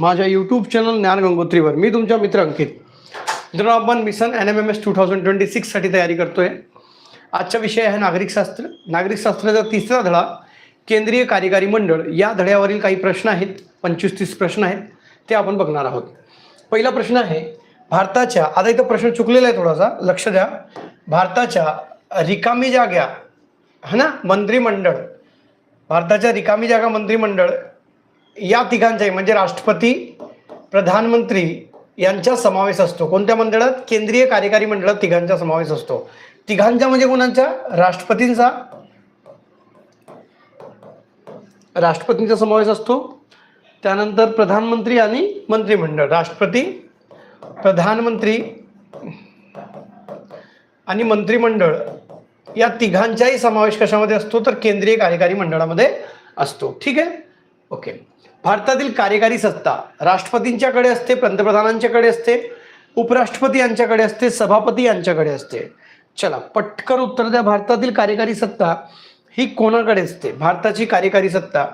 माझ्या YouTube channel ज्ञान गंगोत्रीवर. मी तुमच्या मित्र अंकित. मित्रांनो आपण mission N M M S two thousand twenty सिक्ससाठी तयारी करतोय. आजचा विषय आहे नागरिकशास्त्र नागरिकशास्त्राचा तिसरा धडा केंद्रीय कार्यकारी मंडळ. या धड्यावरील काही प्रश्न आहेत पंचवीस तीस प्रश्न आहेत ते आपण बघणार आहोत. पहिला प्रश्न आहे भारताच्या आता इथं प्रश्न चुकलेला आहे थोडासा लक्ष द्या. भारताच्या रिकामी जाग्या है ना मंत्रिमंडळ. भारताच्या रिकामी जागा मंत्रिमंडळ या तिघांचाही म्हणजे राष्ट्रपती प्रधानमंत्री यांचा समावेश असतो. कोणत्या मंडळात? केंद्रीय कार्यकारी मंडळात तिघांचा समावेश असतो. तिघांच्या म्हणजे कोणाच्या राष्ट्रपतींचा. राष्ट्रपतींचा समावेश असतो. त्यानंतर प्रधानमंत्री आणि मंत्रिमंडळ. राष्ट्रपती प्रधानमंत्री आणि मंत्रिमंडळ या तिघांचाही समावेश कशामध्ये असतो? तर केंद्रीय कार्यकारी मंडळामध्ये असतो. ठीक आहे? ओके. भारतातील कार्यकारी सत्ता राष्ट्रपतींच्याकडे असते पंतप्रधानांच्याकडे असते उपराष्ट्रपती यांच्याकडे असते सभापती यांच्याकडे असते. चला पटकन उत्तर द्या. भारतातील कार्यकारी सत्ता ही कोणाकडे असते? भारताची कार्यकारी सत्ता.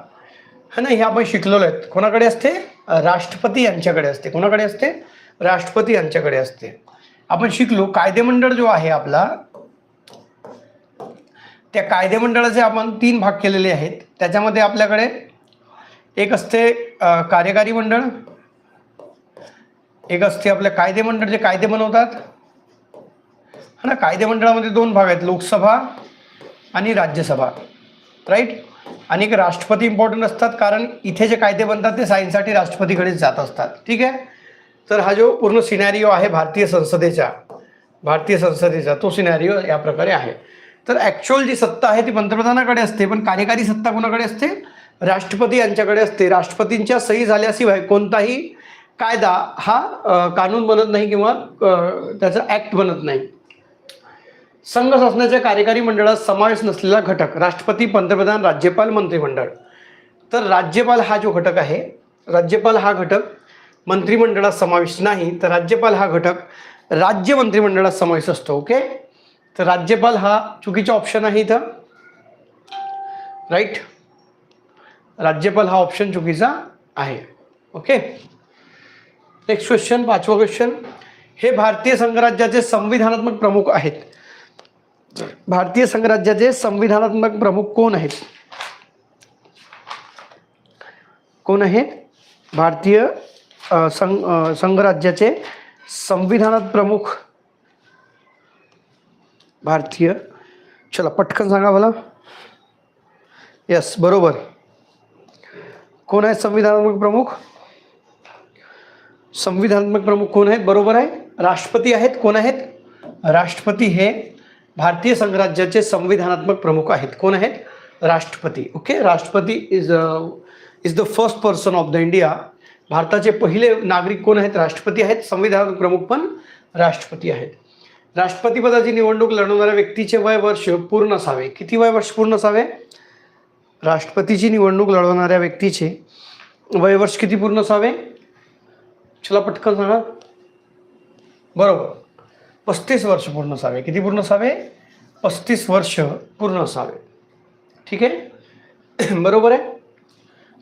है ना हे आपण शिकलेलो आहेत. कोणाकडे असते? राष्ट्रपती यांच्याकडे असते. कोणाकडे असते? राष्ट्रपती यांच्याकडे असते. आपण शिकलो कायदेमंडळ जो आहे आपला त्या कायदेमंडळाचे आपण तीन भाग केलेले आहेत. त्याच्यामध्ये आपल्याकडे एक असते कार्यकारी मंडळ. एक असते आपलं कायदेमंडळ जे कायदे बनवतात. हा ना कायदेमंडळामध्ये दोन भाग आहेत लोकसभा आणि राज्यसभा. राईट आणि एक राष्ट्रपती इम्पॉर्टंट असतात कारण इथे जे कायदे बनतात ते सायन्ससाठी राष्ट्रपतीकडेच जात असतात. ठीक आहे? तर हा जो पूर्ण सिनॅरिओ आहे भारतीय संसदेचा भारतीय संसदेचा तो सिनॅरिओ या प्रकारे आहे. तर ॲक्च्युअल जी सत्ता आहे ती पंतप्रधानाकडे असते पण कार्यकारी सत्ता कोणाकडे असते? राष्ट्रपती यांच्याकडे असते. राष्ट्रपतींच्या सही झाल्याशिवाय कोणताही कायदा हा कानून बनत नाही किंवा त्याचं त्याचा ॲक्ट बनत नाही. संघ शासनाच्या कार्यकारी मंडळात समावेश नसलेला घटक राष्ट्रपती पंतप्रधान राज्यपाल मंत्रिमंडळ. तर राज्यपाल हा जो घटक आहे राज्यपाल हा घटक मंत्रिमंडळात समावेश नाही. तर राज्यपाल हा घटक राज्य मंत्रिमंडळात समावेश असतो ओके तर राज्यपाल हा चुकीचा ऑप्शन आहे इथं. राईट राज्यपाल हा ऑप्शन चुकीचा आहे. ओके नेक्स्ट क्वेश्चन पाचवा क्वेश्चन हे भारतीय संघराज्याचे संविधानात्मक प्रमुख आहेत. भारतीय संघराज्याचे संविधानात्मक प्रमुख कोण आहेत? कोण आहेत भारतीय संघ संघराज्याचे संविधानात प्रमुख. भारतीय. चला पटकन सांगा मला. यस बरोबर. कोण आहेत संविधानात्मक प्रमुख? संविधानात्मक प्रमुख कोण आहेत? बरोबर आहे. राष्ट्रपती आहेत. कोण आहेत? राष्ट्रपती हे भारतीय संघराज्याचे संविधानात्मक प्रमुख आहेत. कोण आहेत? राष्ट्रपती. ओके? राष्ट्रपती is is the first person of the India भारताचे पहिले नागरिक कोण आहेत? राष्ट्रपती आहेत. संविधान प्रमुख पण राष्ट्रपती आहेत. राष्ट्रपतीपदाची निवडणूक लढवणाऱ्या व्यक्तीचे वय वर्ष पूर्ण असावे. किती वय वर्ष पूर्ण असावे? राष्ट्रपतीची निवडणूक लढवणाऱ्या व्यक्तीचे. वयवर्ष किती पूर्ण असावे? चला पटकन सांगा. बरोबर. पस्तीस वर्ष पूर्ण असावे. किती पूर्ण असावे? पस्तीस वर्ष पूर्ण असावे. ठीक आहे? बरोबर आहे?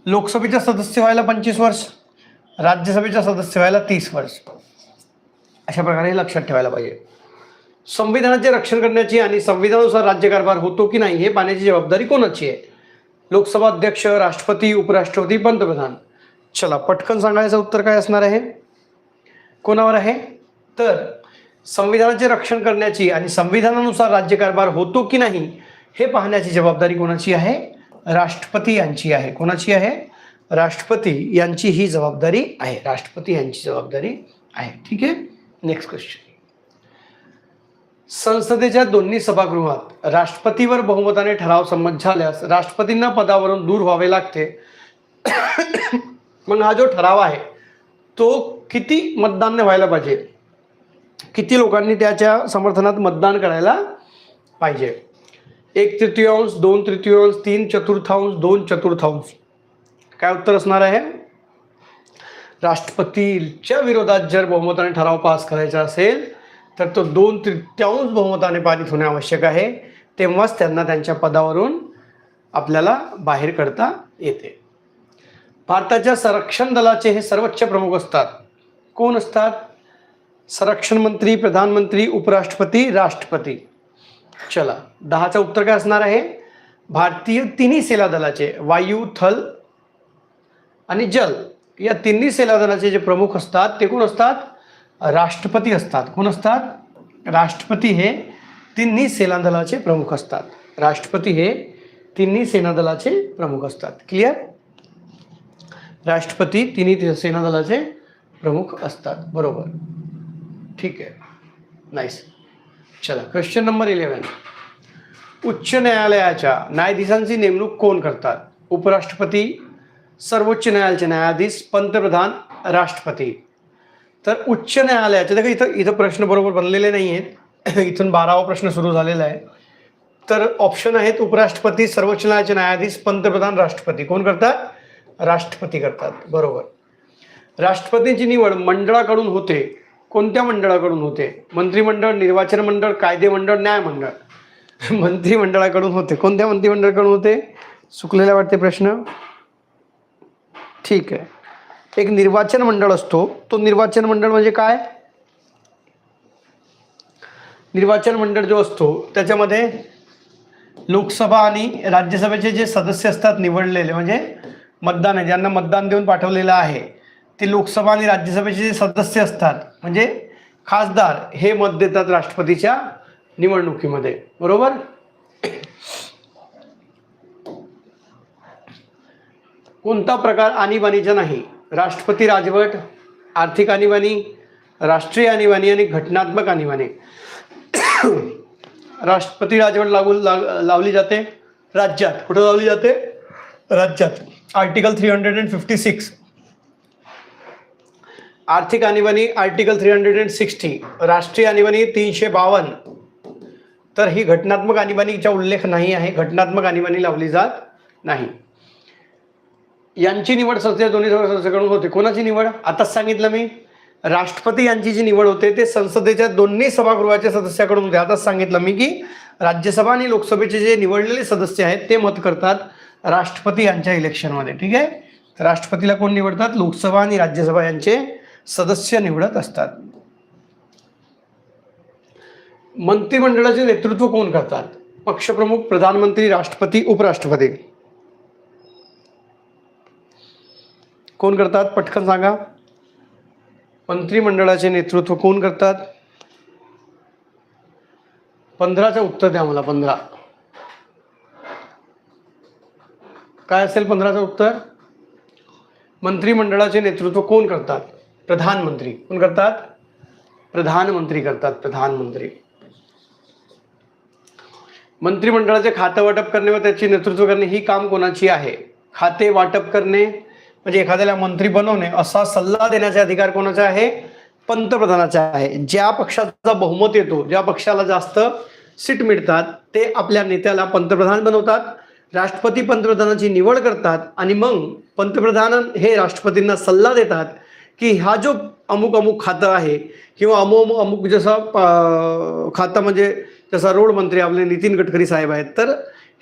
लोकसभेचा सदस्य व्हायला पंचवीस वर्ष. राज्यसभेचा सदस्य व्हायला तीस वर्ष. अशा प्रकारे हे लक्षात ठेवायला पाहिजे. संविधानाचे रक्षण करण्याची आणि संविधानानुसार राज्यकारभार होतो की नाही हे पाहण्याची जबाबदारी कोणाची आहे? लोकसभा अध्यक्ष राष्ट्रपती उपराष्ट्रपती पंतप्रधान. चला पटकन सांगायचं उत्तर काय असणार आहे? कोणावर आहे? तर संविधानाचे रक्षण करण्याची आणि संविधानानुसार राज्यकारभार होतो की नाही हे पाहण्याची जबाबदारी कोणाची आहे? राष्ट्रपती यांची आहे. कोणाची आहे? राष्ट्रपती यांची ही जबाबदारी आहे. राष्ट्रपती यांची जबाबदारी आहे. ठीक आहे? नेक्स्ट क्वेश्चन संसदेच्या दोन्ही सभागृहात राष्ट्रपतीवर बहुमताने ठराव संमत झाल्यास राष्ट्रपतींना पदावरून दूर व्हावे लागते. मग हा जो ठराव आहे तो किती मतदान व्हायला पाहिजे? किती लोकांनी त्याच्या समर्थनात मतदान करायला पाहिजे? एक तृतीयांश दोन तृतीयांश तीन चतुर्थांश दोन चतुर्थांश. काय उत्तर असणार आहे? राष्ट्रपतीच्या विरोधात जर बहुमताने ठराव पास करायचा असेल तर तो दोन तृतीयांश बहुमताने पारित होणे आवश्यक आहे. तेव्हाच त्यांना त्यांच्या पदावरून आपल्याला बाहेर करता येते. भारताच्या संरक्षण दलाचे हे सर्वोच्च प्रमुख असतात. कोण असतात? संरक्षण मंत्री प्रधानमंत्री उपराष्ट्रपती राष्ट्रपती. चला दहाचं उत्तर काय असणार आहे? भारतीय तिन्ही सेना दलाचे वायू थल आणि जल या तिन्ही सेना दलाचे जे प्रमुख असतात ते कोण असतात? राष्ट्रपती असतात. कोण असतात? राष्ट्रपती हे तिन्ही सेनादलाचे प्रमुख असतात. राष्ट्रपती हे तिन्ही सेनादलाचे प्रमुख असतात. क्लिअर राष्ट्रपती तिन्ही सेनादलाचे प्रमुख असतात. बरोबर. ठीक आहे. नाईस चला क्वेश्चन नंबर इलेवन उच्च न्यायालयाच्या न्यायाधीशांची नेमणूक कोण करतात? उपराष्ट्रपती सर्वोच्च न्यायालयाचे न्यायाधीश पंतप्रधान राष्ट्रपती. तर उच्च न्यायालयाचे देखील इथं इथं प्रश्न बरोबर बनलेले नाही आहेत इथून बारावा प्रश्न सुरू झालेला आहे. तर ऑप्शन आहेत उपराष्ट्रपती सर्वोच्च न्यायालयाचे न्यायाधीश पंतप्रधान राष्ट्रपती. कोण करतात? राष्ट्रपती करतात. बरोबर. राष्ट्रपतींची निवड मंडळाकडून होते. कोणत्या मंडळाकडून होते? मंत्रिमंडळ निर्वाचन मंडळ कायदे मंडळ न्याय मंडळ. मंत्रिमंडळाकडून होते. कोणत्या मंत्रिमंडळाकडून होते? चुकलेला वाटते प्रश्न? ठीक आहे. एक निर्वाचन मंडळ असतो. तो निर्वाचन मंडळ म्हणजे काय? निर्वाचन मंडळ जो असतो त्याच्यामध्ये लोकसभा आणि राज्यसभेचे जे सदस्य असतात निवडलेले म्हणजे मतदान आहे ज्यांना मतदान देऊन पाठवलेलं आहे ते लोकसभा आणि राज्यसभेचे जे सदस्य असतात म्हणजे खासदार हे मत देतात राष्ट्रपतीच्या निवडणुकीमध्ये. बरोबर? कोणता प्रकार आणीबाणीचा नाही. राष्ट्रपती राजवट आर्थिक आणीबाणी राष्ट्रीय आणीबाणी आणि घटनात्मक आणीबाणी. राष्ट्रपती राजवट लागू लाग लावली जाते राज्यात. कुठं लावली जाते? राज्यात. Article three hundred and fifty six आर्थिक आणीबाणी article three hundred and sixty राष्ट्रीय आणीबाणी तीनशे बावन्न. तर ही घटनात्मक आणीबाणीचा उल्लेख नाही आहे. घटनात्मक आणीबाणी लावली जात नाही. यांची निवड संसदेच्या दोन्ही संस्थेकडून होते. कोणाची निवड? आताच सांगितलं मी. राष्ट्रपती यांची जी निवड होते ते संसदेच्या दोन्ही सभागृहाच्या सदस्याकडून होते. आताच सांगितलं मी की राज्यसभा आणि लोकसभेचे जे निवडलेले सदस्य आहेत ते मत करतात राष्ट्रपती यांच्या इलेक्शनमध्ये. ठीक आहे? राष्ट्रपतीला कोण निवडतात? लोकसभा आणि राज्यसभा यांचे सदस्य निवडत असतात. मंत्रिमंडळाचे नेतृत्व कोण करतात? पक्षप्रमुख प्रधानमंत्री राष्ट्रपती उपराष्ट्रपती. कोण करतात? पटकन सांगा. मंत्रिमंडळाचे नेतृत्व कोण करतात? पंधराचं उत्तर द्या मला पंधरा. काय असेल पंधराचं उत्तर? मंत्रिमंडळाचे नेतृत्व कोण करतात? प्रधानमंत्री. कोण करतात? प्रधानमंत्री करतात प्रधानमंत्री. मंत्रिमंडळाचे खातं वाटप करणे व त्याचे नेतृत्व करणे ही काम कोणाची आहे? खाते वाटप करणे म्हणजे एखाद्याला मंत्री बनवणे असा सल्ला देण्याचा अधिकार कोणाचा आहे? पंतप्रधानाचा आहे. ज्या पक्षाचा बहुमत येतो ज्या पक्षाला जास्त सीट मिळतात ते आपल्या नेत्याला पंतप्रधान बनवतात राष्ट्रपती पंतप्रधानाची निवड करतात आणि मग पंतप्रधान हे राष्ट्रपतींना सल्ला देतात की हा जो अमुक अमुक खातं आहे किंवा अमु अमुक अमुक जसं प- खातं म्हणजे जसा रोड मंत्री आपले नितीन गडकरी साहेब आहेत तर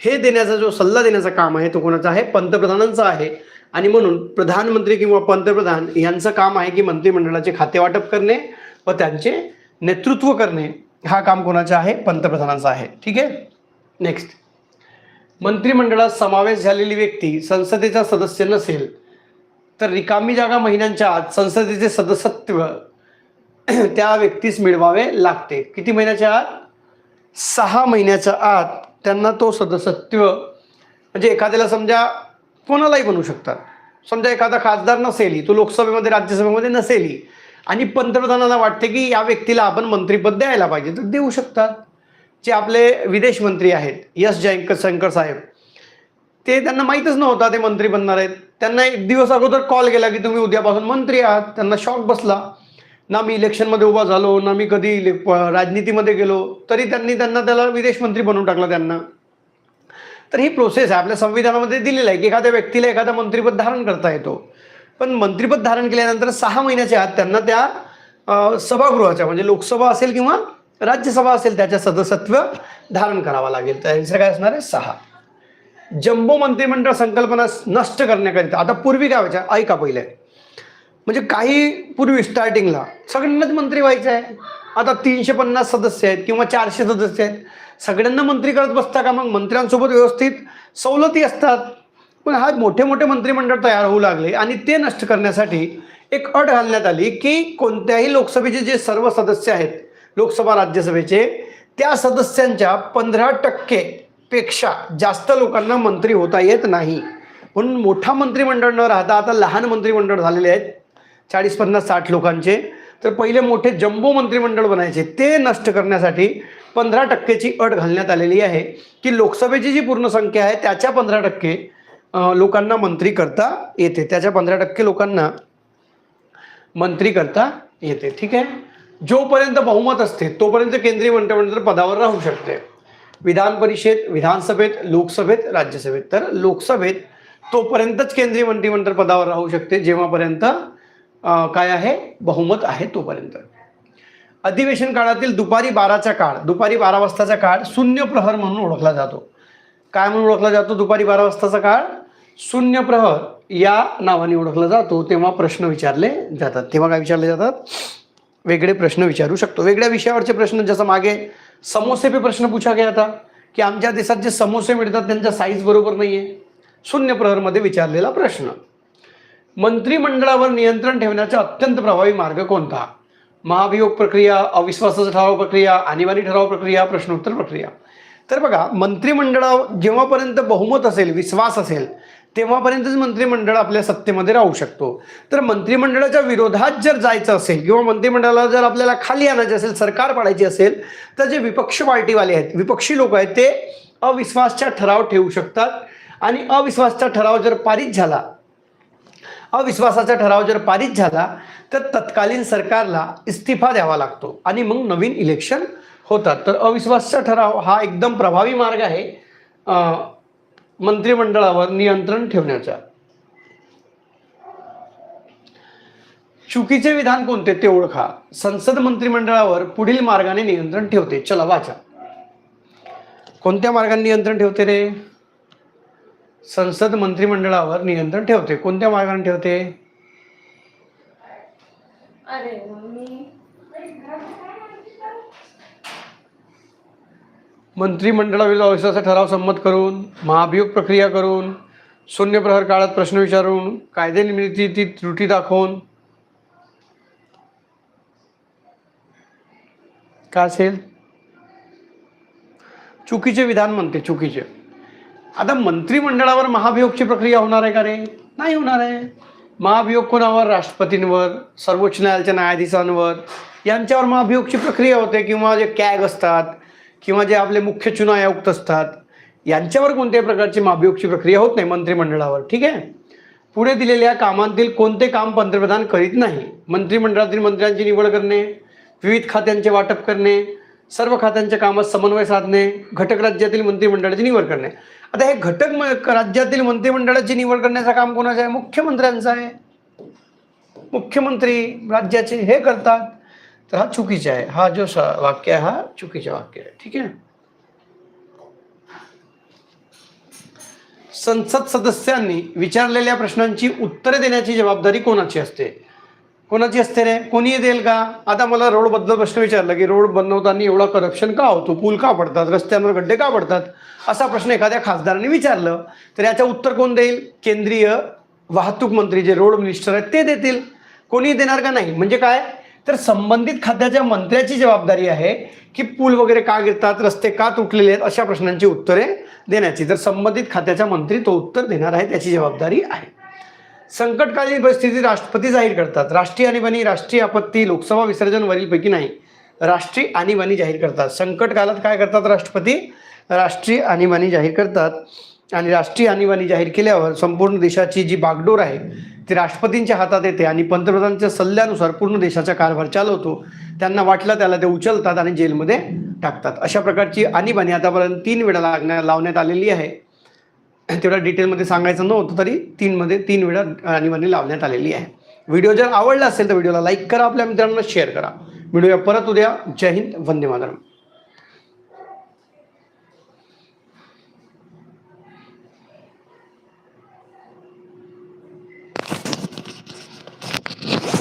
हे देण्याचा जो सल्ला देण्याचा काम आहे तो कोणाचा आहे? पंतप्रधानांचा आहे. आणि म्हणून प्रधानमंत्री किंवा पंतप्रधान यांचं काम आहे की मंत्रिमंडळाचे खाते वाटप करणे व त्यांचे नेतृत्व करणे. हा काम कोणाचं आहे? पंतप्रधानांचा आहे. ठीक आहे? नेक्स्ट मंत्रिमंडळात समावेश झालेली व्यक्ती संसदेचा सदस्य नसेल तर रिकामी जागा महिन्यांच्या आत संसदेचे सदस्यत्व त्या व्यक्तीस मिळवावे लागते. किती महिन्याच्या आत? सहा महिन्याच्या आत त्यांना तो सदस्यत्व म्हणजे एखाद्याला समजा कोणालाही बनवू शकतात. समजा एखादा खासदार नसेल तो लोकसभेमध्ये राज्यसभेमध्ये नसेलही आणि पंतप्रधानांना वाटते की या व्यक्तीला आपण मंत्रीपद द्यायला पाहिजे तर देऊ शकतात. जे आपले विदेश मंत्री आहेत यस जयंकर शंकर साहेब ते त्यांना माहीतच नव्हता ते मंत्री बनणार आहेत. त्यांना एक दिवस अगोदर कॉल केला की तुम्ही उद्यापासून मंत्री आहात. त्यांना शॉक बसला. ना मी इलेक्शनमध्ये उभा झालो ना मी कधी राजनीतीमध्ये गेलो तरी त्यांनी त्यांना त्याला विदेश मंत्री बनवून टाकला त्यांना. तर ही प्रोसेस आहे. आपल्या संविधानामध्ये दिलेलं आहे की एखाद्या व्यक्तीला एखादा मंत्रिपद धारण करता येतो. पण मंत्रिपद धारण केल्यानंतर सहा महिन्याच्या आत त्यांना त्या सभागृहाच्या म्हणजे लोकसभा असेल किंवा राज्यसभा असेल त्याच्या सदस्यत्व धारण करावं लागेल. तर आन्सर काय असणार आहे? सहा. जम्बो मंत्रिमंडळ संकल्पना नष्ट करण्याकरिता आता पूर्वी काय व्हायच्या ऐका पहिले. म्हणजे काही पूर्वी स्टार्टिंगला सगळ्यांनाच मंत्री व्हायचं आहे. आता तीनशे पन्नास सदस्य आहेत किंवा चारशे सदस्य आहेत. सगळ्यांना मंत्री करत बसता का मग? मंत्र्यांसोबत व्यवस्थित सवलती असतात. पण हा मोठे मोठे मंत्रिमंडळ तयार होऊ लागले आणि ते नष्ट करण्यासाठी एक अट घालण्यात आली की कोणत्याही लोकसभेचे जे सर्व सदस्य आहेत लोकसभा राज्यसभेचे त्या सदस्यांच्या पंधरा टक्के पेक्षा जास्त लोकांना मंत्री होता येत नाही. म्हणून मोठा मंत्रिमंडळ न राहता आता लहान मंत्रिमंडळ झालेले आहेत. चाळीस पन्नास साठ लोकांचे. तर पहिले मोठे जम्बो मंत्रिमंडळ बनायचे. ते नष्ट करण्यासाठी पंधरा टक्केची अट घालण्यात आलेली आहे की लोकसभेची जी पूर्ण संख्या आहे त्याच्या पंधरा टक्के लोकांना मंत्री करता येते. त्याच्या पंधरा टक्के लोकांना मंत्री करता येते. ठीक आहे? जोपर्यंत बहुमत असते तोपर्यंत केंद्रीय मंत्रिमंडळ पदावर राहू शकते. विधान परिषद विधानसभेत लोकसभेत राज्यसभेत. तर लोकसभेत तोपर्यंतच केंद्रीय मंत्रिमंडळ पदावर राहू शकते जेव्हापर्यंत काय आहे? बहुमत आहे तोपर्यंत. अधिवेशन काळातील दुपारी बाराचा काळ दुपारी बारा वाजताचा काळ शून्य प्रहर म्हणून ओळखला जातो. काय म्हणून ओळखला जातो? दुपारी बारा वाजताचा काळ? शून्य प्रहर या नावाने ओळखला जातो तेव्हा प्रश्न विचारले जातात. तेव्हा काय विचारले जातात? वेगळे प्रश्न विचारू शकतो. वेगळ्या विषयावरचे प्रश्न जसं मागे समोसे पे प्रश्न पूछा गया होता की आमच्या देशात जे समोसे मिळतात त्यांच्या साईज बरोबर नाही आहे शून्य प्रहरमध्ये विचारलेला प्रश्न. मंत्रिमंडळावर नियंत्रण ठेवण्याचा अत्यंत प्रभावी मार्ग कोणता? महाभियोग प्रक्रिया अविश्वासाचा ठराव प्रक्रिया आणीबाणी ठराव प्रक्रिया प्रश्नोत्तर प्रक्रिया. तर बघा मंत्रिमंडळा जेव्हापर्यंत बहुमत असेल विश्वास असेल तेव्हापर्यंतच मंत्रिमंडळ आपल्या सत्तेमध्ये राहू शकतो. तर मंत्रिमंडळाच्या विरोधात जर जायचं असेल किंवा मंत्रिमंडळाला जर आपल्याला खाली आणायचे असेल सरकार पाडायची असेल तर जे विपक्ष पार्टीवाले आहेत विपक्षी लोक आहेत ते अविश्वासचा ठराव ठेवू शकतात. आणि अविश्वासचा ठराव जर पारित झाला अविश्वासाचा ठराव जर पारित झाला तर तत्कालीन सरकारला इस्तिफा द्यावा लागतो. आणि मग नवीन इलेक्शन होतात. तर अविश्वासचा ठराव हा एकदम प्रभावी मार्ग आहे मंत्रिमंडळावर नियंत्रण ठेवण्याचा. चुकीचे विधान कोणते ते ओळखा. संसद मंत्रिमंडळावर पुढील मार्गाने नियंत्रण ठेवते. चला वाचा. कोणत्या मार्गाने नियंत्रण ठेवते रे? संसद मंत्रिमंडळावर नियंत्रण ठेवते. कोणत्या मार्गाने ठेवते? अरे मी मंत्रिमंडळाविरुद्ध अविश्वासाचा ठराव संमत करून महाभियोग प्रक्रिया करून शून्य प्रहर काळात प्रश्न विचारून कायदे निर्मिती ती त्रुटी दाखवून. काय असेल? चुकीचे विधान म्हणते चुकीचे. आता मंत्रिमंडळावर महाभियोगची प्रक्रिया होणार आहे का रे? नाही होणार आहे. महाभियोग कोणावर? राष्ट्रपतींवर सर्वोच्च न्यायालयाच्या न्यायाधीशांवर. यांच्यावर महाभियोगची प्रक्रिया होते किंवा जे कॅग असतात किंवा जे आपले मुख्य चुनाव आयुक्त असतात यांच्यावर कोणत्याही प्रकारची महाभियोगची प्रक्रिया होत नाही मंत्रिमंडळावर ठीक आहे? पुढे दिलेल्या कामांतील कोणते काम पंतप्रधान करीत नाही? मंत्रिमंडळातील मंत्र्यांची निवड करणे विविध खात्यांचे वाटप करणे सर्व खात्यांच्या कामात समन्वय साधणे घटक राज्यातील मंत्रिमंडळाची निवड करणे. आता हे घटक म- राज्यातील मंत्रिमंडळाची निवड करण्याचं काम कोणाचं आहे? मुख्यमंत्र्यांचं आहे. मुख्यमंत्री राज्याचे हे करतात. तर हा चुकीचा आहे. हा जो वाक्य आहे हा चुकीचा वाक्य आहे. ठीक आहे? संसद सदस्यांनी विचारलेल्या प्रश्नांची उत्तरे देण्याची जबाबदारी कोणाची असते? कोणाची असते रे? कोणी देईल का? आता मला रोडबद्दल प्रश्न विचारला की रोड बनवताना एवढा करप्शन का होतो? पूल का पडतात? रस्त्यांवर गड्डे का पडतात? असा प्रश्न एखाद्या खासदाराने विचारलं. तर याचं उत्तर कोण देईल? केंद्रीय वाहतूक मंत्री जे रोड मिनिस्टर आहेत ते देतील. कोणी देणार का नाही? म्हणजे काय? तर संबंधित खात्याच्या मंत्र्याची जबाबदारी आहे की पूल वगैरे का गिरतात रस्ते का तुटलेले आहेत अशा प्रश्नांची उत्तरे देण्याची. तर संबंधित खात्याचा मंत्री तो उत्तर देणार आहे त्याची जबाबदारी आहे. संकटकालीन परिस्थिती राष्ट्रपती जाहीर करतात. राष्ट्रीय आणीबाणी राष्ट्रीय आपत्ती लोकसभा विसर्जन वरीलपैकी नाही राष्ट्रीय आणीबाणी जाहीर करतात. संकट काळात काय करतात राष्ट्रपती? राष्ट्रीय आणीबाणी जाहीर करतात. आणि राष्ट्रीय आणीबाणी जाहीर केल्यावर संपूर्ण देशाची जी बागडोर आहे ती राष्ट्रपतींच्या हातात येते आणि पंतप्रधानांच्या सल्ल्यानुसार पूर्ण देशाचा कारभार चालवतो. त्यांना वाटलं त्याला ते उचलतात आणि जेलमध्ये टाकतात. अशा प्रकारची आणीबाणी आतापर्यंत तीन वेळा लागण्या लावण्यात आलेली आहे. तेवढ्या डिटेलमध्ये सांगायचं नव्हतं तरी तीनमध्ये तीन वेळा आणीबाणी लावण्यात आलेली आहे. व्हिडिओ जर आवडला असेल तर व्हिडिओला लाईक करा आपल्या मित्रांना शेअर करा. व्हिडिओ परत उद्या. जय हिंद वंदे मातरम.